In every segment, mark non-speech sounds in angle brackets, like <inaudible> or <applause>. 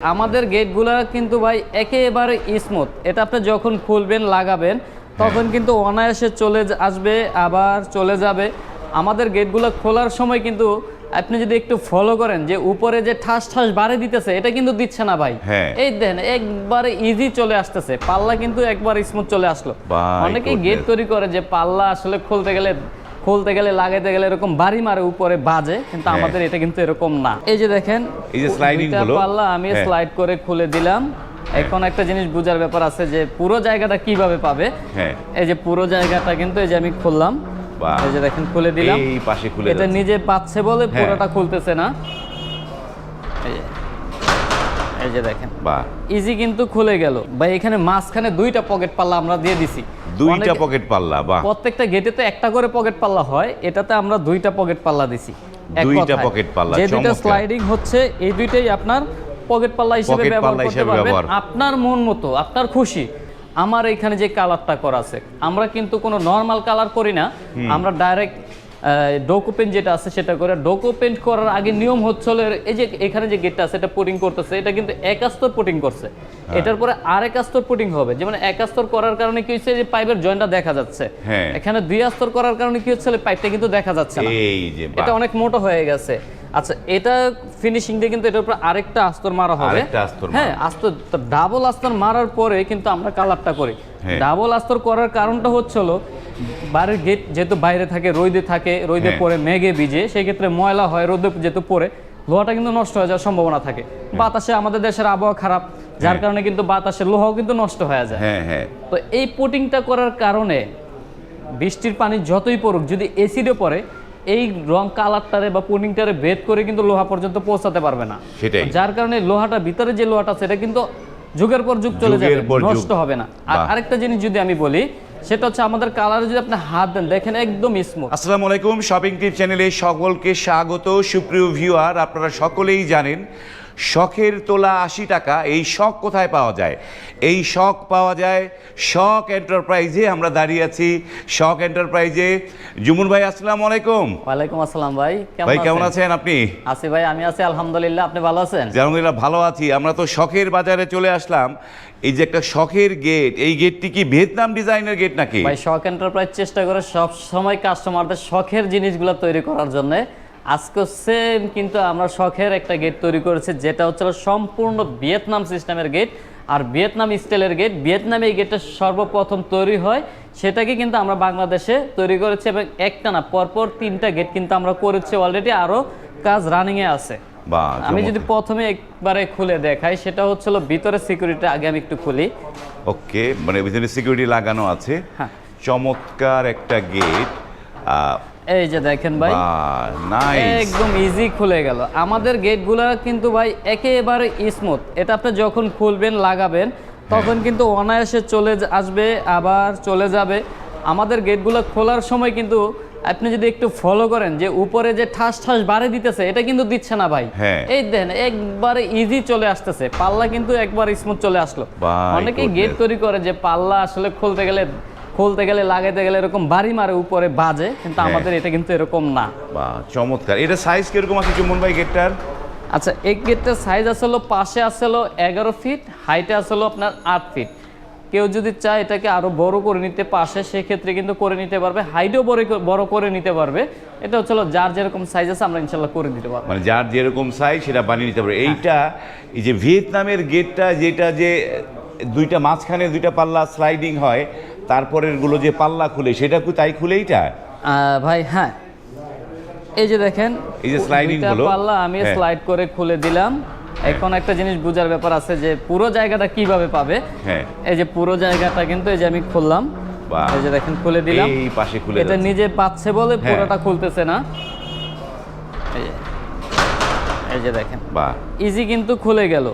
আমাদের গেটগুলো কিন্তু ভাই একেবারে স্মুথ এটা আপনি যখন খুলবেন লাগাবেন তখন কিন্তু অনায়াসে চলে আসবে আবার চলে যাবে। আমাদের গেটগুলো খোলার সময় কিন্তু আপনি যদি একটু ফলো করেন যে উপরে যে ঠাস ঠাস বাড়ে দিতেছে এটা কিন্তু দিচ্ছে না ভাই। হ্যাঁ। এই দেন একবারে ইজি চলে আসতেছে। পাল্লা কিন্তু একবার স্মুথ চলে আসলো। অনেকেই গেট তৈরি করে যে পাল্লা আসলে খুলতে গেলে খুলতে গেলে লাগাইতে গেলে এরকম বাড়ি মারে উপরে বাজে কিন্তু হ্যাঁ। আমাদের এটা কিন্তু এরকম না। এই যে দেখেন এই যে স্লাইডিং হলো পাল্লা আমি হ্যাঁ। স্লাইড করে খুলে দিলাম। এখন একটা জিনিস বোঝার ব্যাপার আছে যে পুরো জায়গাটা কীভাবে পাবে? হ্যাঁ। এই যে পুরো জায়গাটা কিন্তু এই যে আমি খুললাম। এই যে দেখেন খুলে দিলাম। এই পাশে খুলে এটা নিজে পাচ্ছে বলে হ্যাঁ। পুরোটা খুলতেছে না। যে দেখেন। ইজি কিন্তু খুলে গেল। ভাই এখানে মাঝখানে দুইটা পকেট পাল্লা আমরা দিয়ে দিছি। দুইটা পকেট পাল্লা বাহ। প্রত্যেকটা গেটে তো একটা করে পকেট পাল্লা হয় এটাতে আমরা দুইটা পকেট পাল্লা দিছি। দুইটা pocket পাল্লা, যে দুইটা স্লাইডিং হচ্ছে এই দুইটাই আপনার পকেট পাল্লা হিসেবে ব্যবহার করতে পারবেন। আপনার মন মতো আপনার খুশি। আমার এখানে যে কালারটা করা আছে আমরা কিন্তু কোনো নর্মাল কালার করি না। আমরা ডাইরেক্ট ডোকো পেন্ট যেটা আছে সেটা করে ডোকো পেন্ট করার আগে নিয়ম হচ্ছে এই যে এখানে যে গেটটা আছে এটা পুটিং করতেছে এটা কিন্তু এক আস্তর পুটিং করছে। হ্যাঁ। এটার পরে আরেক আস্তর পুটিং হবে। যেমন এক আস্তর করার কারণে কি হচ্ছে যে পাইপের জয়েন্টটা দেখা যাচ্ছে। হ্যাঁ। এখানে দুই আস্তর করার কারণে কি হচ্ছে পাইপটা কিন্তু দেখা যাচ্ছে না। এই যে এটা অনেক মোটা হয়ে গেছে। আচ্ছা এটা ফিনিশিং দিয়ে কিন্তু এটার উপর আরেকটা আস্তর মারা হবে। আরেকটা আস্তর হ্যাঁ আস্তর ডাবল আস্তর মারার পরে কিন্তু আমরা কালারটা করি। ডাবল আস্তর করার কারণটা হচ্ছে হলো বাড়ির গেট যেহেতু বাইরে থাকে রোদে থাকে রোদে হ্যাঁ। পরে মেঘে ভিজে সেই ক্ষেত্রে ময়লা হয় রোদে যেহেতু পরে লোহাটা কিন্তু নষ্ট হয়ে যাওয়ার সম্ভাবনা থাকে বাতাসে আমাদের দেশের আবহাওয়া খারাপ যার হ্যাঁ। কারণে কিন্তু বাতাসে লোহাও কিন্তু নষ্ট হয়ে যায় হ্যাঁ হ্যাঁ তো এই পুটিংটা করার কারণে বৃষ্টির পানি যতই পড়ুক যদি এসিডে পড়ে এই রং কালারটারে বা পুটিংটারে ভেদ করে কিন্তু লোহা পর্যন্ত পৌঁছাতে পারবে না সেটাই। যার কারণে লোহাটা ভিতরে যে লোহাটা সেটা কিন্তু যুগের পর যুগ চলে যাবে নষ্ট হবে না। আর আরেকটা জিনিস যদি আমি বলি সেটা হচ্ছে আমাদের কালারে যদি আপনি হাত দেন দেখেন একদম স্মুথ আসসালামু আলাইকুম শপিং টিপ চ্যানেলে সকলকে স্বাগত সুপ্রিয় ভিউয়ার আপনারা সকলেই জানেন শখের তোলা আশি টাকা এই শখ কোথায় পাওয়া যায়? এই শখ পাওয়া যায় শখ এন্টারপ্রাইজে আমরা দাঁড়িয়ে আছি। শখ এন্টারপ্রাইজে জুমুন ভাই আসসালামু আলাইকুম। ওয়ালাইকুম আসসালাম ভাই ভাই কেমন আছেন? আপনি? আছি ভাই আমি আছি আলহামদুলিল্লাহ আপনি ভালো আছেন? আলহামদুলিল্লাহ ভালো আছি। আমরা তো শখের বাজারে চলে আসলাম। এই যে একটা শখের গেট এই গেটটি কি ভিয়েতনাম ডিজাইনের গেট নাকি? ভাই শখ এন্টারপ্রাইজ চেষ্টা করে সব সময় কাস্টমারদের শখের জিনিসগুলো তৈরি করার জন্য আজকে সেম কিন্তু আমরা শখের একটা গেট তৈরি করেছি যেটা হচ্ছে সম্পূর্ণ ভিয়েতনাম সিস্টেমের গেট আর ভিয়েতনাম স্টাইলের গেট ভিয়েতনামে এই গেটটা সর্বপ্রথম তৈরি হয় সেটাকে কিন্তু আমরা বাংলাদেশে তৈরি করেছি এবং একটা না পরপর তিনটা গেট কিন্তু আমরা করেছি অলরেডি আরও কাজ রানিংয়ে আছে। আমি যদি প্রথমে একবারে খুলে দেখাই সেটা হচ্ছিল ভিতরে সিকিউরিটি আগে আমি একটু খুলি। ওকে মানে ভিতরে সিকিউরিটি লাগানো আছে। হ্যাঁ। চমৎকার একটা গেট এই যে দেখেন ভাই নাইস একদম ইজি খুলে গেল। আমাদের গেটগুলো কিন্তু ভাই একেবারে স্মুথ এটা আপনি যখন খুলবেন লাগাবেন তখন কিন্তু অনায়াসে চলে আসবে আবার চলে যাবে। আমাদের গেটগুলো খোলার সময় কিন্তু আপনি যদি একটু ফলো করেন যে উপরে যে ঠাস ঠাস বাড়ে দিতেছে এটা কিন্তু দিচ্ছে না ভাই। হ্যাঁ। এই দেখেন একবারে ইজি চলে আসতেছে। পাল্লা কিন্তু একবার স্মুথ চলে আসলো। অনেকেই গেট তৈরি করে যে পাল্লা আসলে খুলতে গেলে খুলতে গেলে লাগাইতে গেলে এরকম বাড়ি মারে উপরে বাজে কিন্তু হ্যাঁ। আমাদের এটা কিন্তু এরকম না। বা চমৎকার। এটা সাইজ কীরকম আছে চুমন ভাই গেটটার? আচ্ছা এই গেটটার সাইজ আসলো পাশে আসলো এগারো ফিট হাইটে আসলো আপনার আট ফিট কেউ যদি চায় এটাকে আরও বড় করে নিতে পাশে সেক্ষেত্রে কিন্তু করে নিতে পারবে। হাইটও বড় করে- বড় করে নিতে পারবে। এটা হচ্ছে যার যেরকম সাইজ আছে আমরা ইনশাল্লাহ করে দিতে পারব। মানে যার যেরকম সাইজ সেটা বানিয়ে নিতে পারবে। এইটা এই যে ভিয়েতনামের গেটটা যেটা যে দুইটা মাঝখানে দুইটা পাল্লা স্লাইডিং হয় তারপরেরগুলো যে পাল্লা খুলে সেটা কি তাই খুলে এইটা? ভাই হ্যাঁ। এই যে দেখেন এই যে দুইটা গুলো, পাল্লা আমি হ্যাঁ। স্লাইড করে খুলে দিলাম। এখন একটা জিনিস বোঝার ব্যাপার আছে যে পুরো জায়গাটা কীভাবে পাবে? হ্যাঁ। এই যে পুরো জায়গাটা কিন্তু এই যে আমি খুললাম। বাহ। এই যে দেখেন খুলে দিলাম। এই পাশে খুলে এটা নিজে পাচ্ছে বলে হ্যাঁ। পুরোটা খুলতেছে না। এই যে এই যে দেখেন। বা ইজি কিন্তু খুলে গেল।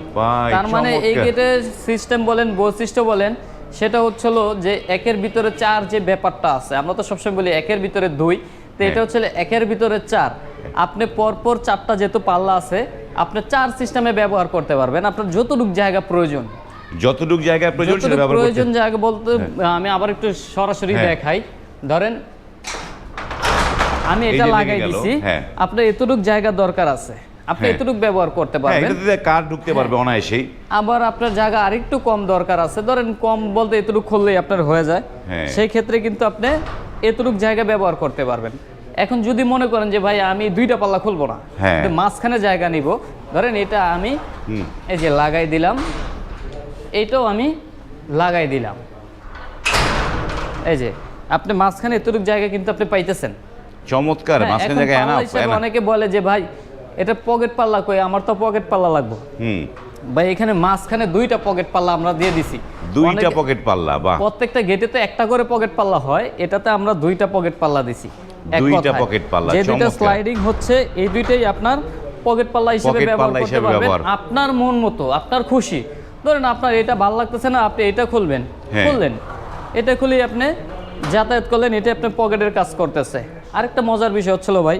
তার মানে এই। গেটের সিস্টেম বলেন বৈশিষ্ট্য বলেন সেটা হচ্ছিল যে একের ভিতরে চার যে ব্যাপারটা আছে আমরা তো সবসময় বলি একের ভিতরে দুই তো এটা হ্যাঁ। হচ্ছে একের ভিতরে চার আপনি পরপর চারটা যেহেতু পাল্লা আছে আপনি চার সিস্টেমে ব্যবহার করতে পারবেন আপনার যতটুক জায়গা প্রয়োজন যতটুক জায়গায় প্রয়োজন প্রয়োজন জায়গা বলতে আমি আবার একটু সরাসরি হ্যাঁ। দেখাই ধরেন আমি এটা লাগাই দিছি হ্যাঁ। আপনার এতটুক জায়গা দরকার আছে আপনি হ্যাঁ। এতটুকু ব্যবহার করতে হ্যাঁ পারবেন। এটাতে কার ঢুকতে পারবে অনায়াসেই। আবার আপনার জায়গা আরেকটু কম দরকার আছে। ধরেন কম বলতে এতটুকু খুললেই আপনার হয়ে যায়। হ্যাঁ। সেই ক্ষেত্রে কিন্তু আপনি এতটুকু জায়গা ব্যবহার করতে পারবেন। এখন যদি মনে করেন যে ভাই আমি দুইটা পাল্লা খুলবো না। হ্যাঁ। মাঝখানে জায়গা নিব। ধরেন এটা আমি এই যে লাগাই দিলাম। এইটাও আমি লাগাই দিলাম। এই যে আপনি মাঝখানে এতটুকু জায়গা কিন্তু আপনি পাইতেছেন। চমৎকার হ্যাঁ, মাঝখানে এনাফ অনেকে বলে যে ভাই এটা পকেট পাল্লা কই আমার তো পকেট পাল্লা লাগবে। হুম। ভাই এখানে মাঝখানে দুইটা পকেট পাল্লা আমরা দিয়ে দিছি। দুইটা পকেট পাল্লা বাহ। প্রত্যেকটা গেটে তো একটা করে পকেট পাল্লা হয় এটাতে আমরা দুইটা পকেট পাল্লা দিছি। দুইটা pocket পাল্লা, যে দুইটা স্লাইডিং হচ্ছে এই দুইটাই আপনার পকেট পাল্লা হিসেবে ব্যবহার করতে পারবেন। আপনার মন মতো আপনার খুশি। ধরেন আপনার এটা ভালো লাগতেছে না আপনি এটা খুলবেন। হ্যাঁ। খুললেন। এটা খুলেই আপনি যাতায়াত করলেন এটা আপনার পকেটের কাজ করতেছে। আরেকটা মজার বিষয় হচ্ছিল ভাই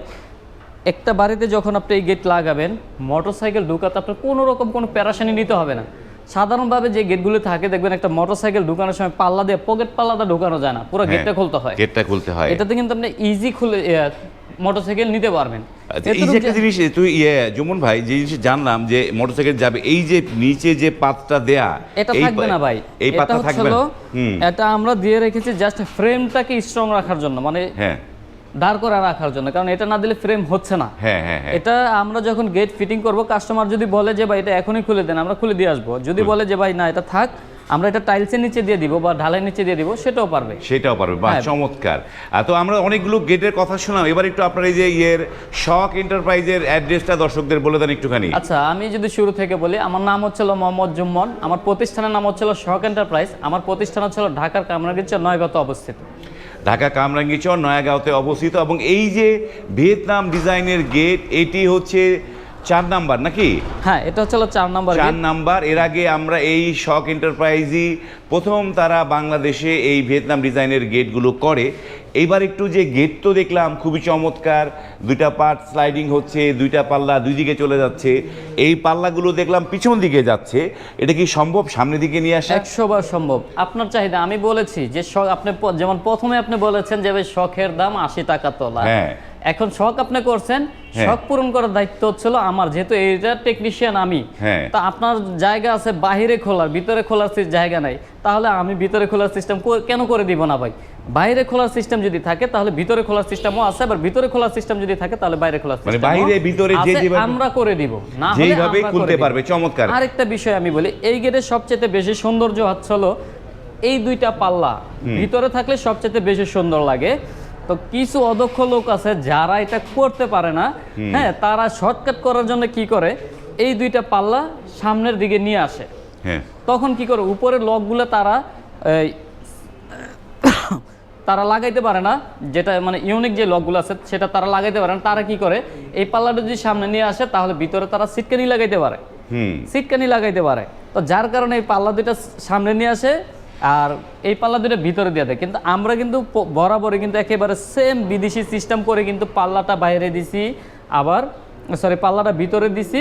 একটা বাড়িতে যখন আপনি এই গেট লাগাবেন মোটরসাইকেল ঢুকাতে আপনার কোনো রকম কোনো প্যারাশানি নিতে হবে না। সাধারণভাবে যে গেটগুলো থাকে দেখবেন একটা মোটরসাইকেল ঢুকানোর সময় পাল্লা দিয়ে পকেট পাল্লাটা ঢুকানো যায় না পুরো হ্যাঁ, গেটটা খুলতে হয়। গেটটা খুলতে হয়। এটাতে কিন্তু আপনি ইজি খুলে মোটরসাইকেল নিতে পারবেন। আচ্ছা, এই যে একটা জিনিস তুই ইয়ে জুমন ভাই যে জিনিস জানলাম যে মোটরসাইকেল যাবে এই যে নিচে যে পাতটা দেয়া এটা থাকবে না ভাই। এই পাতটা থাকবে এটা আমরা দিয়ে রেখেছি জাস্ট ফ্রেমটাকে স্ট্রং রাখার জন্য। মানে হ্যাঁ। দাঁড় করে রাখার জন্য কারণ এটা না দিলে ফ্রেম হচ্ছে না। হ্যাঁ হ্যাঁ হ্যাঁ। এটা আমরা যখন গেট ফিটিং করব কাস্টমার যদি বলে যে ভাই এটা এখনই খুলে দেন আমরা খুলে দিয়ে আসব। যদি বলে যে ভাই না এটা থাক আমরা এটা টাইলসের নিচে দিয়ে দিব বা ঢালাই নিচে দিয়ে দিব সেটাও পারবে। সেটাও পারবে হ্যাঁ। চমৎকার। তো আমরা অনেকগুলো গেটের কথা শুনলাম এবার একটু আপনার এই যে ইয়ের শখ এন্টারপ্রাইজের অ্যাড্রেসটা দর্শকদের বলে দেন একটুখানি। আচ্ছা আমি যদি শুরু থেকে বলি আমার নাম হচ্ছিল মোহাম্মদ জুম্মন আমার প্রতিষ্ঠানের নাম হচ্ছিল শখ এন্টারপ্রাইজ আমার প্রতিষ্ঠান হচ্ছিল ঢাকার কামরাগিচর নয়গত অবস্থিত। ঢাকা কামরাঙ্গীচর নয়াগাঁওতে অবস্থিত এবং এই যে ভিয়েতনাম ডিজাইনের গেট এটি হচ্ছে চার নাম্বার নাকি? হ্যাঁ এটা হচ্ছে চার নাম্বার চার নাম্বার। এর আগে আমরা এই শখ এন্টারপ্রাইজই প্রথম তারা বাংলাদেশে এই ভিয়েতনাম ডিজাইনের গেটগুলো করে। এইবার একটু যে গেট তো দেখলাম খুবই চমৎকার। দুইটা পার্ট স্লাইডিং হচ্ছে দুইটা পাল্লা দুই দিকে চলে যাচ্ছে। এই পাল্লাগুলো দেখলাম পিছন দিকে যাচ্ছে। এটা কি সম্ভব? সামনের দিকে নিয়ে আসা? একশো বার সম্ভব। আপনার চাহিদা আমি বলেছি যে শখ আপনি যেমন প্রথমে আপনি বলেছেন যে শখের দাম আশি টাকা তোলা। হ্যাঁ। এখন শখ আপনি করছেন হ্যাঁ। শখ পূরণ করার দায়িত্ব হচ্ছিল আমার যেহেতু এইটা টেকনিশিয়ান আমি হ্যাঁ। তা আপনার জায়গা আছে বাহিরে খোলার ভিতরে খোলার জায়গা নাই তাহলে আমি ভিতরে খোলার সিস্টেম কেন করে দিব না ভাই বাইরে খোলার সিস্টেম যদি থাকে তাহলে ভিতরে খোলার সিস্টেমও আছে আবার ভিতরে খোলার সিস্টেম যদি থাকে তাহলে বাইরে খোলার সিস্টেম মানে বাইরে, ভিতরে যে যেভাবে- আমরা করে দিব না হলে যেইভাবে খুলতে। পারবে, চমৎকার। আরেকটা বিষয় আমি বলি এই গেটের সবচেয়ে বেশি সৌন্দর্য হচ্ছে হলো এই দুইটা পাল্লা ভিতরে থাকলে সবচেয়ে বেশি সুন্দর লাগে তো কিছু অদক্ষ লোক আছে যারা এটা করতে পারে না। হ্যাঁ তারা শর্টকাট করার জন্য কি করে? এই দুইটা পাল্লা সামনের দিকে নিয়ে আসে। হ্যাঁ। তখন কি করে? উপরের লকগুলো তারা <coughs> তারা লাগাইতে পারে না। যেটা মানে ইউনিক যে লকগুলো আছে সেটা তারা লাগাইতে পারে না। তারা কি করে? এই পাল্লাটা যদি সামনে নিয়ে আসে তাহলে ভিতরে তারা সিটকানি লাগাইতে পারে। হুম। সিটকানি লাগাইতে পারে। তো যার কারণে এই পাল্লা দুইটা সামনে নিয়ে আসে। আর এই পাল্লা দুইটা ভিতরে দিয়ে দেয়। কিন্তু আমরা কিন্তু বরাবরই কিন্তু একেবারে সেম বিদেশি সিস্টেম করে কিন্তু পাল্লাটা বাইরে দিছি আবার সরি পাল্লাটা ভিতরে দিছি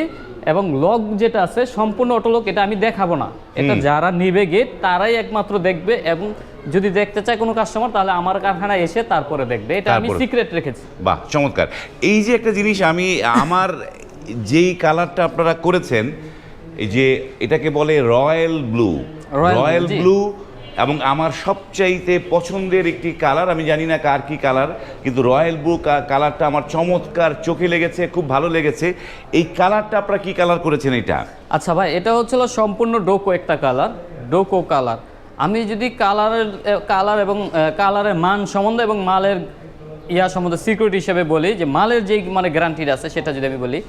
এবং লক যেটা আছে সম্পূর্ণ অটোলক এটা আমি দেখাবো না। এটা যারা নিবে গেট তারাই একমাত্র দেখবে এবং যদি দেখতে চায় কোনো কাস্টমার তাহলে আমার কারখানায় এসে তারপরে দেখবে। এটা আমি সিক্রেট রেখেছি। বাহ চমৎকার। এই যে একটা জিনিস আমি আমার যেই কালারটা আপনারা করেছেন এই যে এটাকে বলে রয়্যাল ব্লু রয়্যাল ব্লু এবং আমার সবচাইতে পছন্দের একটি কালার আমি জানি না কার কি কালার কিন্তু রয়্যাল ব্লু কালারটা আমার চমৎকার চোখে লেগেছে খুব ভালো লেগেছে। এই কালারটা আপনারা কি কালার করেছেন এটা? আচ্ছা ভাই এটা হচ্ছিল সম্পূর্ণ ডোকো একটা কালার ডোকো কালার। আমি যদি কালারের কালার এবং কালারের মান সম্বন্ধে এবং মালের ইয়া সম্বন্ধে সিকিউরিটি হিসেবে বলি যে মালের যে মানে গ্যারান্টিড আছে সেটা যদি আমি বলি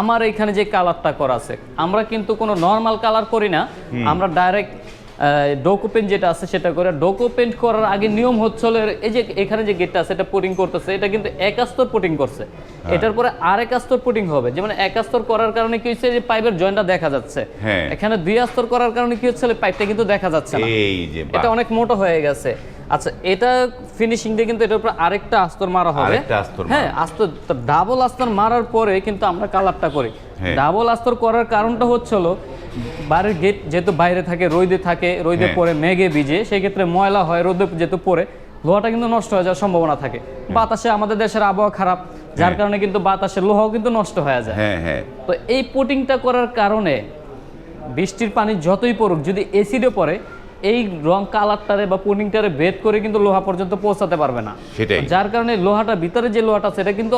আমার এখানে যে কালারটা করা আছে আমরা কিন্তু কোনো নর্মাল কালার করি না আমরা ডাইরেক্ট যেটা আছে সেটা করে করার আগে নিয়ম হচ্ছে হলো এর- এই যে এখানে যে গেটটা আছে এটা পুটিং করতেছে এটা কিন্তু এক আস্তর পুটিং করছে এটার পরে আরেক আস্তর পুটিং হবে যেমন এক আস্তর করার কারণে কি হচ্ছে যে পাইপের জয়েন্টটা দেখা যাচ্ছে হ্যাঁ। এখানে দুই আস্তর করার কারণে কি হচ্ছে পাইপটা কিন্তু দেখা যাচ্ছে না। এটা অনেক মোটা হয়ে গেছে আচ্ছা এটা ফিনিশিং দিয়ে কিন্তু এটার উপর আরেকটা আস্তর মারা হবে আস্তর। হ্যাঁ আস্তর ডাবল আস্তর মারার পরে কিন্তু আমরা কালারটা করি হ্যাঁ। ডাবল আস্তর করার কারণটা হচ্ছে হলো বাড়ির গেট যেহেতু বাইরে থাকে রোদে থাকে রোদে হ্যাঁ। পরে মেঘে ভিজে সেই ক্ষেত্রে ময়লা হয় রোদে যেহেতু পরে লোহাটা কিন্তু নষ্ট হয়ে যাওয়ার সম্ভাবনা থাকে। বাতাসে আমাদের দেশের আবহাওয়া খারাপ যার কারণে কিন্তু বাতাসের লোহাও কিন্তু নষ্ট হয়ে যায়। হ্যাঁ হ্যাঁ। তো এই পুটিংটা করার কারণে বৃষ্টির পানি যতই পড়ুক যদি এসিডে পড়ে এই রং কালারটারে বা পুটিংটারে ভেদ করে কিন্তু লোহা পর্যন্ত পৌঁছাতে পারবে না। সেটাই। যার কারণে লোহাটা ভিতরে যে লোহাটা সেটা কিন্তু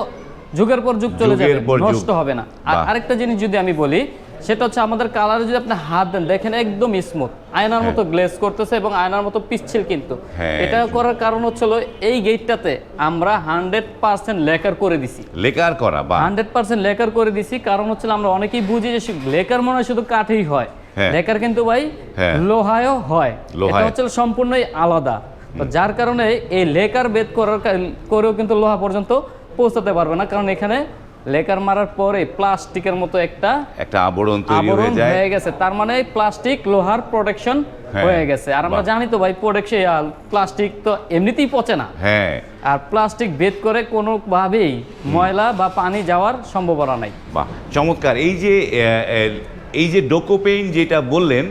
যুগের পর যুগ চলে যাবে। নষ্ট হবে না। আর আরেকটা জিনিস যদি আমি বলি সেটা হচ্ছে আমাদের কালারে যদি আপনি হাত দেন দেখেন একদম স্মুথ আয়নার মতো গ্লেজ করতেছে এবং আয়নার মতো পিচ্ছিল কিন্তু। হ্যাঁ। এটা করার কারণ হচ্ছিল এই গেটটাতে আমরা হান্ড্রেড পার্সেন্ট লেকার করে দিছি। লেকার করা বা হান্ড্রেড পার্সেন্ট লেকার করে দিছি কারণ হচ্ছে আমরা অনেকেই বুঝি যে লেকার মনে হয় শুধু কাঠেই হয়। হ্যাঁ। লেকার কিন্তু ভাই হ্যাঁ। লোহায়ও হয়। এটা হচ্ছে সম্পূর্ণই আলাদা। তো যার কারণে এই লেকার বেদ করার করেও কিন্তু লোহা পর্যন্ত পৌঁছাতে পারবে না কারণ এখানে লেকার মারার পরে প্লাস্টিকের মতো একটা একটা আবরণ তৈরি হয়ে যায়। হয়ে গেছে। তার মানে প্লাস্টিক লোহার প্রোটেকশন হ্যাঁ। হয়ে গেছে। আর আমরা জানি তো ভাই প্রোটেকশন প্লাস্টিক তো এমনিতেই পচে না। হ্যাঁ। আর প্লাস্টিক ভেদ করে কোনোভাবেই ময়লা বা পানি যাওয়ার সম্ভাবনা নাই। বাহ চমৎকার। এই যে এই যে ডোকোপেইন যেটা বললেন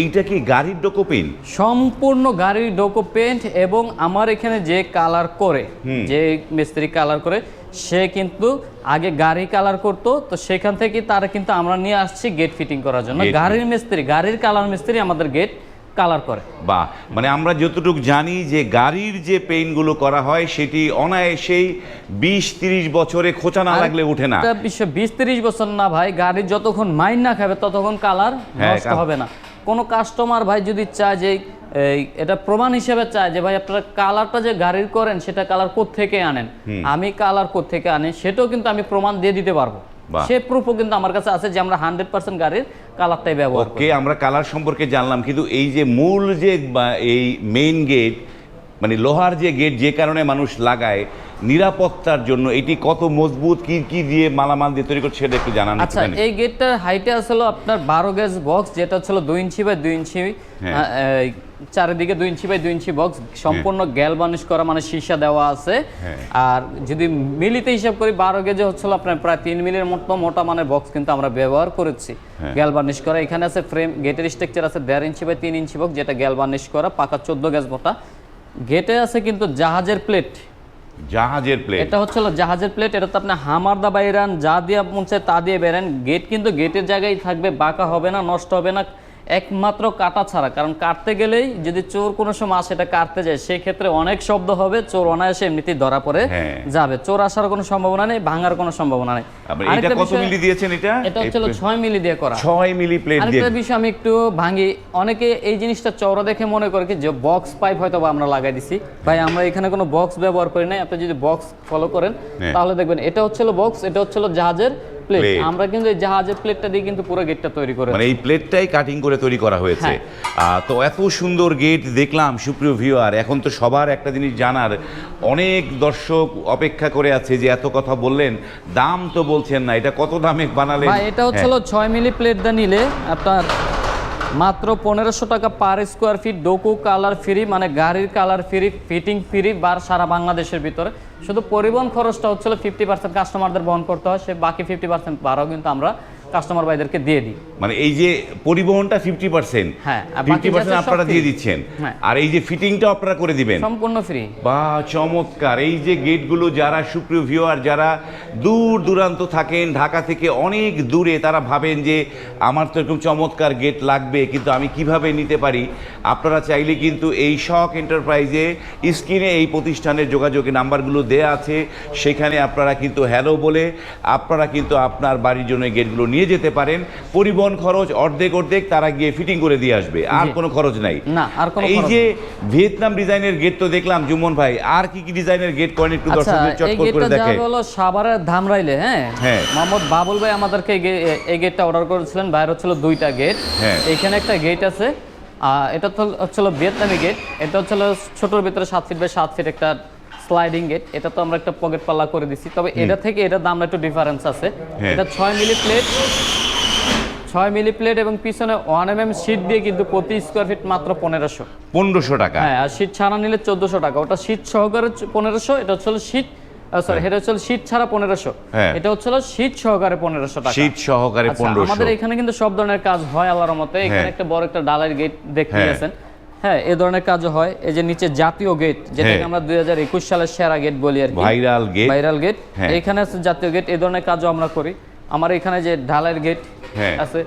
এইটা কি গাড়ির ডোকোপেইন? সম্পূর্ণ গাড়ির ডোকো পেন্ট এবং আমার এখানে যে কালার করে যে মিস্ত্রি কালার করে সে কিন্তু আগে গাড়ি কালার করতো তো সেখান থেকে তারা কিন্তু আমরা নিয়ে আসছি গেট ফিটিং করার জন্য। গাড়ির মিস্ত্রি গাড়ির কালার মিস্ত্রি আমাদের গেট কালার করে। বা মানে আমরা যতটুকু জানি যে গাড়ির যে পেইন্টগুলো করা হয় সেটি অনায়াসেই বিশ তিরিশ বছরে খোঁচা না লাগলে ওঠে না। বিশ তিরিশ বছর না ভাই গাড়ির যতক্ষণ মাইন না খাবে ততক্ষণ কালার হ্যাঁ, নষ্ট হবে না। কোনো কাস্টমার ভাই যদি চায় যে এটা প্রমাণ হিসেবে চায় যে ভাই আপনারা কালারটা যে গাড়ির করেন সেটা কালার থেকে আনেন? আমি কালার থেকে আনি সেটাও কিন্তু আমি প্রমাণ দিয়ে দিতে পারব। সে প্রুফও কিন্তু আমার কাছে আছে যে আমরা হান্ড্রেড পার্সেন্ট গাড়ির কালারটাই ব্যবহার ওকে আমরা কালার সম্পর্কে জানলাম কিন্তু এই যে মূল যে বা এই মেইন গেট মানে লোহার যে গেট যে কারণে মানুষ লাগায় নিরাপত্তার জন্য এটি কত মজবুত কি কি দিয়ে মালামাল দিয়ে তৈরি করছে সেটা একটু জানান আচ্ছা এই গেটটার হাইটে আসলে আপনার বারো গেজ বক্স যেটা ছিল দুই ইঞ্চি বাই দুই ইঞ্চি হ্যাঁ। চারিদিকে দুই ইঞ্চি বাই দুই ইঞ্চি বক্স সম্পূর্ণ গ্যাল বানিশ করা মানে সীসা দেওয়া আছে হ্যাঁ। আর যদি মিলিতে হিসাব করি বারো গেজে হচ্ছিল আপনার প্রায় তিন মিলির মতো মোটা মানের বক্স কিন্তু আমরা ব্যবহার করেছি হ্যাঁ। গ্যাল বার্নিশ করা এখানে আছে ফ্রেম গেটের স্ট্রাকচার আছে দেড় ইঞ্চি বাই তিন ইঞ্চি বক্স যেটা গ্যাল বার্নিশ করা পাকা চোদ্দ গেজ মোটা গেটে আছে কিন্তু জাহাজের প্লেট। জাহাজের প্লেট। এটা হচ্ছে জাহাজের প্লেট এটা তো আপনি হামার দা বাইরান যা দিয়ে মন চায় তা দিয়ে বেরেন গেট কিন্তু গেটের জায়গায় থাকবে বাঁকা হবে না নষ্ট হবে না। একমাত্র কাটা ছাড়া কারণ কাটতে গেলেই যদি চোর কোনো সময় সেটা কাটতে যায় সেই ক্ষেত্রে অনেক শব্দ হবে চোর অনায়াসে এমনিতেই ধরা পড়ে হ্যাঁ। যাবে। চোর আসার কোনো সম্ভাবনা নেই ভাঙার কোনো সম্ভাবনা নেই। এটা কত মিলি দিয়েছেন এটা? এটা হচ্ছে হলো ছয় মিলি দিয়ে করা। ছয় মিলি প্লেট দিয়ে। আরেকটা বিষয় আমি একটু ভাঙি। অনেকে এই জিনিসটা চওড়া দেখে মনে করে কি যে বক্স পাইপ হয়তো বা আমরা লাগাই দিছি। ভাই আমরা এখানে কোনো বক্স ব্যবহার করি নাই আপনি যদি বক্স ফলো করেন হ্যাঁ। তাহলে দেখবেন এটা হচ্ছে বক্স এটা হচ্ছে জাহাজের প্লেট আমরা কিন্তু এই জাহাজের প্লেটটা দিয়ে কিন্তু পুরো গেটটা তৈরি করে মানে এই প্লেটটাই কাটিং করে তৈরি করা হয়েছে। হ্যাঁ। তো এত সুন্দর গেট দেখলাম সুপ্রিয় ভিউয়ার এখন তো সবার একটা জিনিস জানার। অনেক দর্শক অপেক্ষা করে আছে যে এত কথা বললেন দাম তো বলছেন না এটা কত দামে বানালেন? এটা হচ্ছে হ্যাঁ, ছয় মিলি প্লেট দা নিলে আপনার মাত্র পনেরোশো টাকা per square feet Duco colour free মানে গাড়ির কালার ফ্রি ফিটিং ফ্রি বার সারা বাংলাদেশের ভিতরে। শুধু পরিবহন খরচটা হচ্ছিল ফিফটি পার্সেন্ট কাস্টমারদের বহন করতে হয়, সে বাকি ফিফটি পার্সেন্ট ভাড়াও কিন্তু আমরা কাস্টমার ভাইদেরকে দিয়ে দিই। মানে এই যে পরিবহনটা ফিফটি পার্সেন্ট হ্যাঁ, ফিফটি পার্সেন্ট আপনারা দিয়ে দিচ্ছেন। হ্যাঁ। আর এই যে ফিটিংটা আপনারা করে দিবেন। সম্পূর্ণ ফ্রি বা চমৎকার এই যে গেটগুলো যারা সুপ্রিয় ভিউয়ার যারা দূর দূরান্ত থাকেন ঢাকা থেকে অনেক দূরে তারা ভাবেন যে আমার তো এরকম চমৎকার গেট লাগবে কিন্তু আমি কীভাবে নিতে পারি? আপনারা চাইলে কিন্তু এই শখ এন্টারপ্রাইজে স্ক্রিনে এই প্রতিষ্ঠানের যোগাযোগের নাম্বারগুলো দেয়া আছে। সেখানে আপনারা কিন্তু হ্যালো বলে আপনারা কিন্তু আপনার বাড়ির জন্য গেটগুলো নিয়ে যেতে পারেন। পরিবহন খরচ অর্ধেক অর্ধেক তারা গিয়ে ফিটিং করে দিয়ে আসবে। আর কোনো খরচ নাই। না, আর কোনো এই যে ভিয়েতনাম ডিজাইনের গেট তো দেখলাম জুমন ভাই আর কি কি ডিজাইনের গেট করেন একটু আচ্ছা দর্শকদের চট করে দেখে। হলো সাভারের ধামরাইলে হ্যাঁ? হ্যাঁ। মোহাম্মদ বাবুল ভাই আমাদেরকে এই গেটটা অর্ডার করেছিলেন। বাইরে হচ্ছিল দুইটা গেট হ্যাঁ। এখানে একটা গেট আছে। আহ, এটা তো হচ্ছিল ভিয়েতনামি গেট এটা হচ্ছিল ছোটোর ভিতরে সাত ফিট বাই সাত ফিট একটা স্লাইডিং গেট এটা তো আমরা একটা পকেট পাল্লা করে দিছি। তবে এটা থেকে এটার দাম একটু ডিফারেন্স আছে। হ্যাঁ। এটা ছয় মিলি প্লেট ছয় মিলি প্লেট এবং পিছনে ওয়ান এম এম শিট দিয়ে কিন্তু প্রতি স্কোয়ার ফিট মাত্র পনেরোশো। পনেরোশো টাকা। হ্যাঁ আর শীত ছাড়া নিলে চোদ্দশো টাকা। ওটা শীত সহকারে পনেরোশো এটা হচ্ছে শীত সরি এটা হচ্ছে শীত ছাড়া পনেরোশো। হ্যাঁ। এটা হচ্ছে শীত সহকারে পনেরোশো টাকা। শীত সহকারে আচ্ছা, পনেরোশো। আমাদের এখানে কিন্তু সব ধরনের কাজ হয় আল্লাহর মতে এখানে হ্যাঁ। একটা বড় একটা ডালের গেট দেখতে হ্যাঁ। গেছেন। হ্যাঁ এ ধরনের কাজও হয় এই যে নিচে জাতীয় গেট যেটাকে হ্যাঁ। আমরা দুই হাজার একুশ সালের সেরা গেট বলি আর কি ভাইরাল গেট ভাইরাল গেট। এখানে আছে জাতীয় গেট এই ধরনের কাজও আমরা করি আমার এখানে যে ঢালের গেট হ্যাঁ। আছে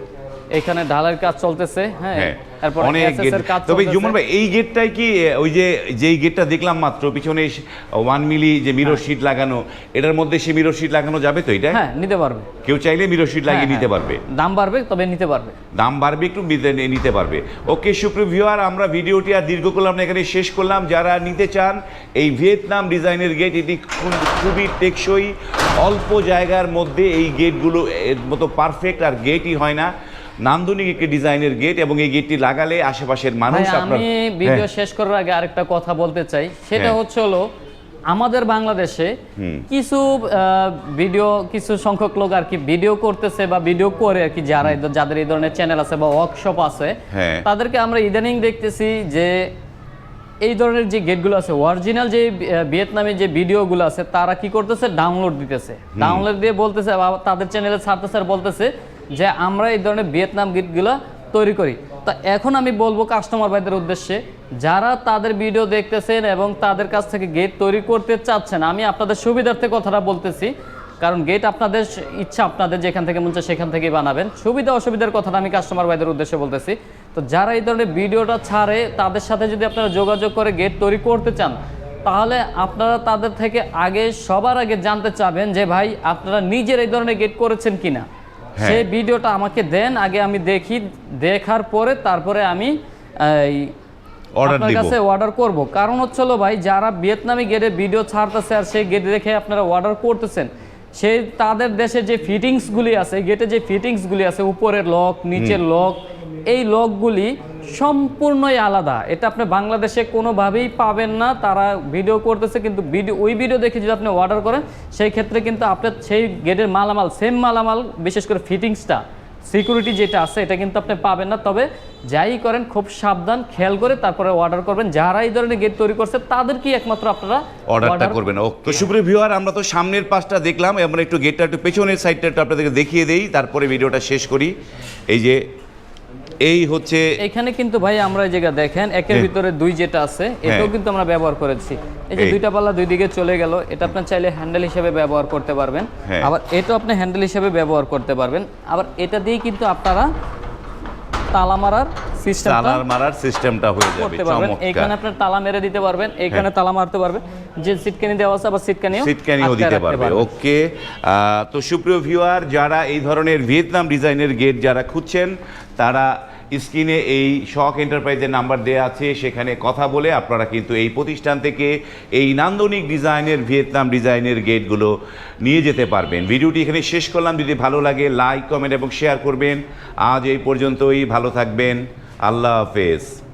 এখানে ঢালের কাজ চলতেছে হ্যাঁ? হ্যাঁ তারপর অনেক গেট তবে। জুমন ভাই এই গেটটাই কি ওই যে যেই গেটটা দেখলাম মাত্র পিছনে ওয়ান মিলি যে মিরর হ্যাঁ। শিট লাগানো এটার মধ্যে সে মিরর শিট লাগানো যাবে তো এটা? হ্যাঁ নিতে পারবে। কেউ চাইলে মিরর শিট লাগিয়ে হ্যাঁ, নিতে হ্যাঁ। পারবে। দাম বাড়বে তবে নিতে পারবে। দাম বাড়বে একটু নিতে- নিতে পারবে। ওকে সুপ্রিয় ভিউয়ার আমরা ভিডিওটি আর দীর্ঘ করলাম না এখানে শেষ করলাম। যারা নিতে চান এই ভিয়েতনাম ডিজাইনের গেট এটি খুবই টেকসই। অল্প জায়গার মধ্যে এই গেটগুলো এর মতো পারফেক্ট আর গেটই হয় না। নান্দনিক একটি ডিজাইনের গেট এবং এই গেটটি লাগালে আশেপাশের মানুষ আপনার আমি ভিডিও হ্যাঁ, শেষ করার আগে আরেকটা কথা বলতে চাই। সেটা হ্যাঁ। হচ্ছে হলো আমাদের বাংলাদেশে কিছু ভিডিও কিছু সংখ্যক লোক আর কি ভিডিও করতেছে বা ভিডিও করে আর কি যারা যাদের এই ধরনের চ্যানেল আছে বা ওয়ার্কশপ আছে হ্যাঁ। তাদেরকে আমরা ইদানিং দেখতেছি যে এই ধরনের যে গেটগুলো আছে অরিজিনাল যে ভিয়েতনামে যে ভিডিওগুলো আছে তারা কি করতেছে? ডাউনলোড দিতেছে। ডাউনলোড দিয়ে বলতেছে বা তাদের চ্যানেলে ছাড়তেছে আর বলতেছে যে আমরা এই ধরনের ভিয়েতনাম গেটগুলো তৈরি করি। তা এখন আমি বলব কাস্টমার ভাইদের উদ্দেশ্যে, যারা তাদের ভিডিও দেখতেছেন এবং তাদের কাছ থেকে গেট তৈরি করতে চাচ্ছেন, আমি আপনাদের সুবিধার্থে কথাটা বলতেছি। কারণ গেট আপনাদের ইচ্ছা, আপনাদের যেখান থেকে মন চায় সেখান থেকেই বানাবেন। সুবিধা অসুবিধার কথাটা আমি কাস্টমার ভাইদের উদ্দেশ্যে বলতেছি। তো যারা এই ধরনের ভিডিওটা ছাড়ে, তাদের সাথে যদি আপনারা যোগাযোগ করে গেট তৈরি করতে চান, তাহলে আপনারা তাদের থেকে আগে সবার আগে জানতে চাবেন যে ভাই, আপনারা নিজের এই ধরনের গেট করেছেন কিনা। সেই ভিডিওটা আমাকে দেন আগে আমি দেখি দেখার পরে তারপরে আমি আপনার কাছে অর্ডার করব। কারণ হচ্ছে ভাই যারা ভিয়েতনামি গেটে ভিডিও ছাড়তেছে আর সেই গেট দেখে আপনারা অর্ডার করতেছেন সেই তাদের দেশে যে ফিটিংসগুলি আছে গেটে যে ফিটিংসগুলি আছে উপরের লক নিচের লক এই লকগুলি সম্পূর্ণই আলাদা। এটা আপনি বাংলাদেশে কোনোভাবেই পাবেন না তারা ভিডিও করতেছে কিন্তু ভিডিও ওই ভিডিও দেখে যদি আপনি অর্ডার করেন সেই ক্ষেত্রে কিন্তু আপনার সেই গেটের মালামাল সেম মালামাল বিশেষ করে ফিটিংসটা সিকিউরিটি যেটা আছে এটা কিন্তু আপনি পাবেন না। তবে যাই করেন খুব সাবধান খেয়াল করে তারপরে অর্ডার করবেন। যারা এই ধরনের গেট তৈরি করছে তাদেরকেই একমাত্র আপনারা অর্ডারটা করবেন ও তো সুপ্রিয় ভিউয়ার আমরা তো সামনের পাশটা দেখলাম। এবার একটু গেটটা একটু পেছনের সাইডটা একটু আপনাদেরকে দেখিয়ে দেই তারপরে ভিডিওটা শেষ করি। এই যে এই হচ্ছে এখানে কিন্তু ভাই আমরা জায়গা দেখেন একের হ্যাঁ। ভিতরে দুই যেটা আছে এটাও কিন্তু আমরা ব্যবহার করেছি। এই যে দুইটা পাল্লা দুই দিকে চলে গেল এটা আপনার চাইলে হ্যান্ডেল হিসেবে ব্যবহার করতে পারবেন। হ্যাঁ। আবার এটাও আপনি হ্যান্ডেল হিসেবে ব্যবহার করতে পারবেন। আবার এটা দিয়ে কিন্তু আপনারা তালা মারার সিস্টেমটা সিস্টেমটা হয়ে যাবে তালা মেরে দিতে পারবেন তালা মারতে পারবেন। যে সিটকানি দেওয়া আছে আবার সিটকানিও সিটকানিও দিতে পারবে। পারবেন। ওকে তো সুপ্রিয় ভিউয়ার যারা এই ধরনের ভিয়েতনাম ডিজাইনের গেট যারা খুঁজছেন তারা স্ক্রিনে এই শখ এন্টারপ্রাইজের নাম্বার দেওয়া আছে, সেখানে কথা বলে আপনারা কিন্তু এই প্রতিষ্ঠান থেকে এই নান্দনিক ডিজাইনের ভিয়েতনাম ডিজাইনের গেটগুলো নিয়ে যেতে পারবেন। ভিডিওটি এখানে শেষ করলাম। যদি ভালো লাগে, লাইক, কমেন্ট এবং শেয়ার করবেন। আজ এই পর্যন্তই। ভালো থাকবেন। আল্লাহ হাফেজ।